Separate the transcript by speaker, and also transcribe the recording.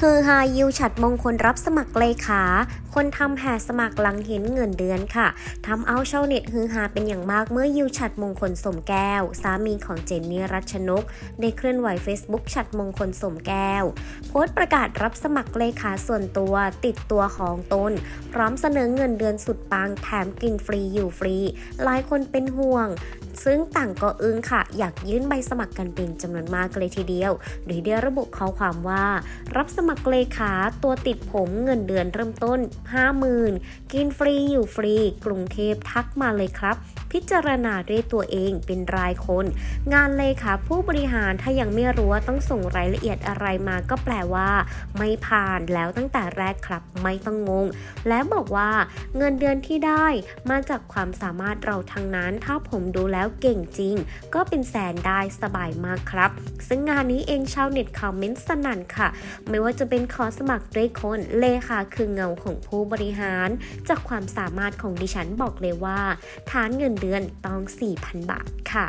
Speaker 1: ฮือฮายิวฉัดมงคลรับสมัครเลขา คนทำแห่สมัครหลังเห็นเงินเดือนค่ะทำเอาชาวเน็ตฮือฮาเป็นอย่างมากเมื่อยิวฉัดมงคลสมแก้ว สามีของเจนนี่รัชนก ได้เคลื่อนไหว Facebook ฉัดมงคลสมแก้ว โพสต์ประกาศรับสมัครเลขาส่วนตัวติดตัวของตน พร้อมเสนอเงินเดือนสุดปังแถมกินฟรีอยู่ฟรี หลายคนเป็นห่วง ซึ่งต่างก็อึ้งค่ะ อยากยื่นใบสมัครกันเป็นจำนวนมากเลยทีเดียว โดยได้ระบุข้อความว่า รับสมัครเลขาตัวติดผมเงินเดือนเริ่มต้น 50,000 กินฟรีอยู่ฟรี กรุงเทพทักมาเลยครับพิจารณาด้วยตัวเองเป็นรายคน งานเลขาผู้บริหารถ้ายังไม่รู้ว่าต้องส่งรายละเอียดอะไรมาก็แปลว่า ไม่ผ่านแล้วตั้งแต่แรกครับไม่ต้องงง และบอกว่าเงินเดือนที่ได้มาจากความสามารถเราทั้งนั้น ถ้าผมดูแล้วเก่งจริง ก็เป็นแสนได้สบายมากครับ ซึ่งงานนี้เองชาวเน็ตคอมเมนต์สนั่นค่ะ ไม่ว่าจะเป็นขอสมัครด้วยคนเลขาคือเงาของผู้บริหาร จากความสามารถของดิฉันบอกเลยว่า ฐานเงินเดือนต้อง 4,000 บาทค่ะ